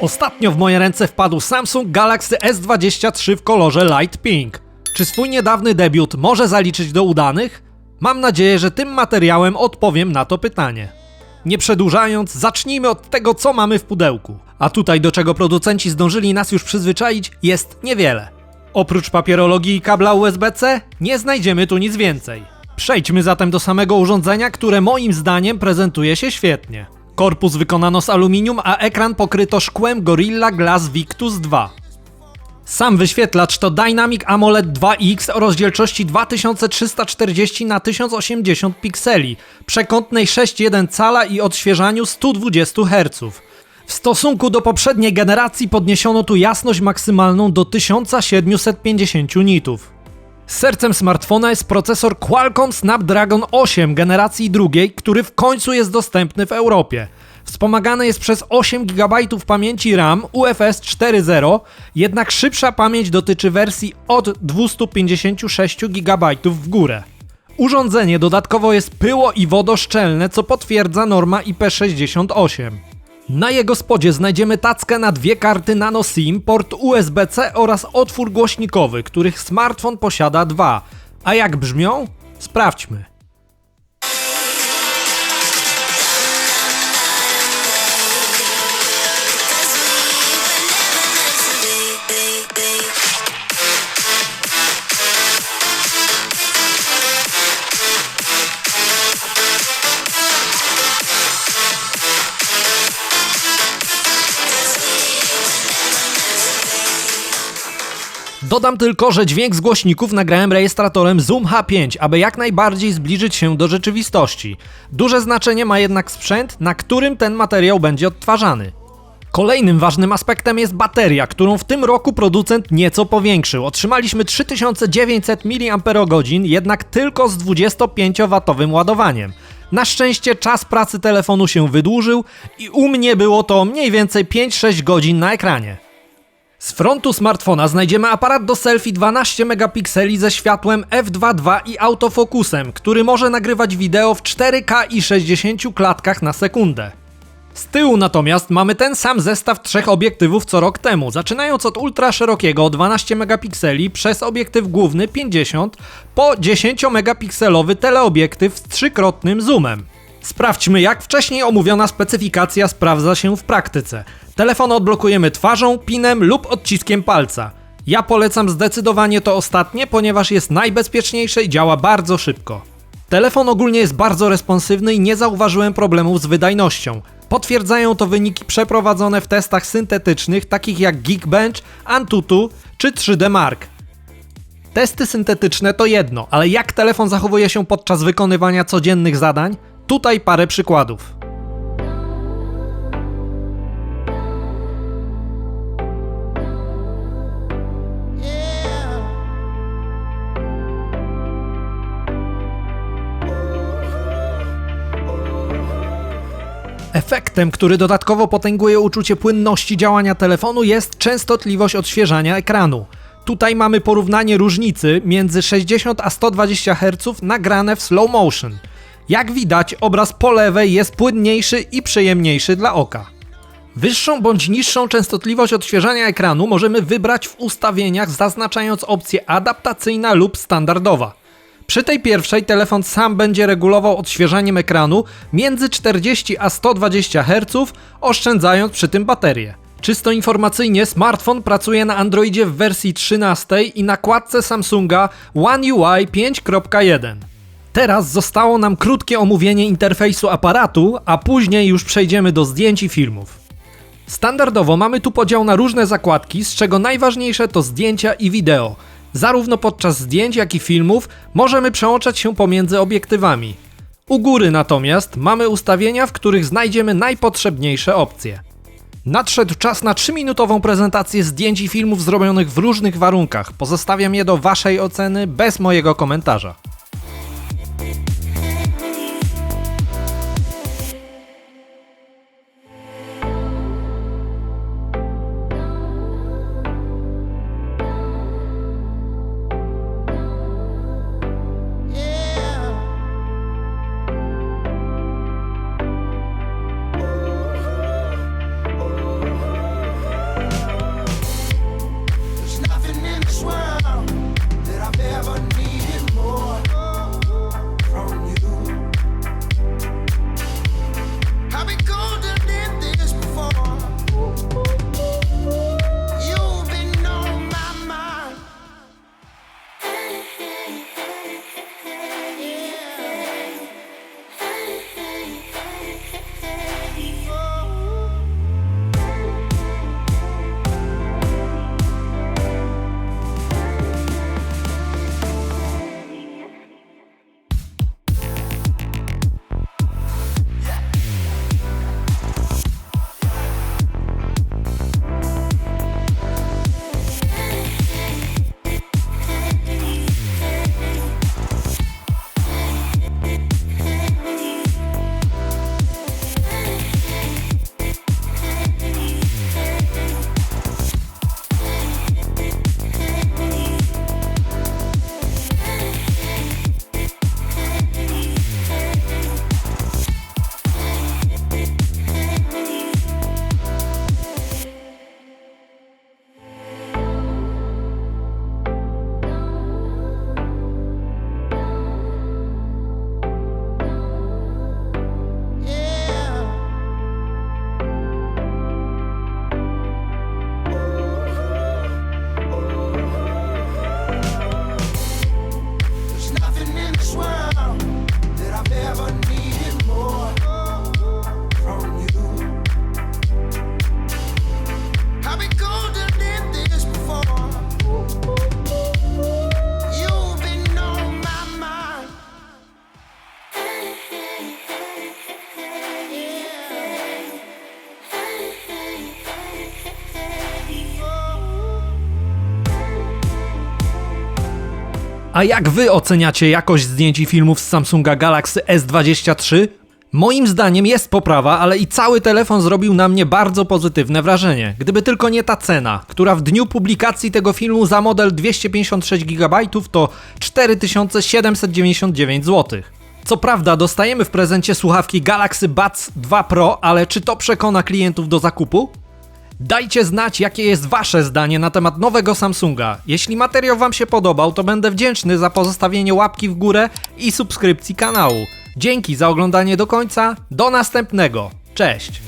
Ostatnio w moje ręce wpadł Samsung Galaxy S23 w kolorze Light Pink. Czy swój niedawny debiut może zaliczyć do udanych? Mam nadzieję, że tym materiałem odpowiem na to pytanie. Nie przedłużając, zacznijmy od tego, co mamy w pudełku. A tutaj, do czego producenci zdążyli nas już przyzwyczaić, jest niewiele. Oprócz papierologii i kabla USB-C, nie znajdziemy tu nic więcej. Przejdźmy zatem do samego urządzenia, które moim zdaniem prezentuje się świetnie. Korpus wykonano z aluminium, a ekran pokryto szkłem Gorilla Glass Victus 2. Sam wyświetlacz to Dynamic AMOLED 2X o rozdzielczości 2340 na 1080 pikseli, przekątnej 6,1 cala i odświeżaniu 120 Hz. W stosunku do poprzedniej generacji podniesiono tu jasność maksymalną do 1750 nitów. Sercem smartfona jest procesor Qualcomm Snapdragon 8 generacji drugiej, który w końcu jest dostępny w Europie. Wspomagany jest przez 8 GB pamięci RAM UFS 4.0, jednak szybsza pamięć dotyczy wersji od 256 GB w górę. Urządzenie dodatkowo jest pyło i wodoszczelne, co potwierdza norma IP68. Na jego spodzie znajdziemy tackę na dwie karty nano SIM, port USB-C oraz otwór głośnikowy, których smartfon posiada dwa. A jak brzmią? Sprawdźmy. Dodam tylko, że dźwięk z głośników nagrałem rejestratorem Zoom H5, aby jak najbardziej zbliżyć się do rzeczywistości. Duże znaczenie ma jednak sprzęt, na którym ten materiał będzie odtwarzany. Kolejnym ważnym aspektem jest bateria, którą w tym roku producent nieco powiększył. Otrzymaliśmy 3900 mAh, jednak tylko z 25W ładowaniem. Na szczęście czas pracy telefonu się wydłużył i u mnie było to mniej więcej 5-6 godzin na ekranie. Z frontu smartfona znajdziemy aparat do selfie 12 megapikseli ze światłem f2.2 i autofokusem, który może nagrywać wideo w 4K i 60 klatkach na sekundę. Z tyłu natomiast mamy ten sam zestaw trzech obiektywów co rok temu, zaczynając od ultra szerokiego 12 megapikseli przez obiektyw główny 50 po 10 megapikselowy teleobiektyw z trzykrotnym zoomem. Sprawdźmy jak wcześniej omówiona specyfikacja sprawdza się w praktyce. Telefon odblokujemy twarzą, pinem lub odciskiem palca. Ja polecam zdecydowanie to ostatnie, ponieważ jest najbezpieczniejsze i działa bardzo szybko. Telefon ogólnie jest bardzo responsywny i nie zauważyłem problemów z wydajnością. Potwierdzają to wyniki przeprowadzone w testach syntetycznych takich jak Geekbench, Antutu czy 3D Mark. Testy syntetyczne to jedno, ale jak telefon zachowuje się podczas wykonywania codziennych zadań? Tutaj parę przykładów. Efektem, który dodatkowo potęguje uczucie płynności działania telefonu jest częstotliwość odświeżania ekranu. Tutaj mamy porównanie różnicy między 60 a 120 Hz nagrane w slow motion. Jak widać, obraz po lewej jest płynniejszy i przyjemniejszy dla oka. Wyższą bądź niższą częstotliwość odświeżania ekranu możemy wybrać w ustawieniach zaznaczając opcję adaptacyjna lub standardowa. Przy tej pierwszej telefon sam będzie regulował odświeżaniem ekranu między 40 a 120 Hz, oszczędzając przy tym baterię. Czysto informacyjnie smartfon pracuje na Androidzie w wersji 13 i nakładce Samsunga One UI 5.1. Teraz zostało nam krótkie omówienie interfejsu aparatu, a później już przejdziemy do zdjęć i filmów. Standardowo mamy tu podział na różne zakładki, z czego najważniejsze to zdjęcia i wideo. Zarówno podczas zdjęć, jak i filmów możemy przełączać się pomiędzy obiektywami. U góry natomiast mamy ustawienia, w których znajdziemy najpotrzebniejsze opcje. Nadszedł czas na 3-minutową prezentację zdjęć i filmów zrobionych w różnych warunkach. Pozostawiam je do Waszej oceny bez mojego komentarza. A jak wy oceniacie jakość zdjęć i filmów z Samsunga Galaxy S23? Moim zdaniem jest poprawa, ale i cały telefon zrobił na mnie bardzo pozytywne wrażenie. Gdyby tylko nie ta cena, która w dniu publikacji tego filmu za model 256 GB to 4799 zł. Co prawda dostajemy w prezencie słuchawki Galaxy Buds 2 Pro, ale czy to przekona klientów do zakupu? Dajcie znać, jakie jest Wasze zdanie na temat nowego Samsunga. Jeśli materiał Wam się podobał, to będę wdzięczny za pozostawienie łapki w górę i subskrypcji kanału. Dzięki za oglądanie do końca. Do następnego. Cześć!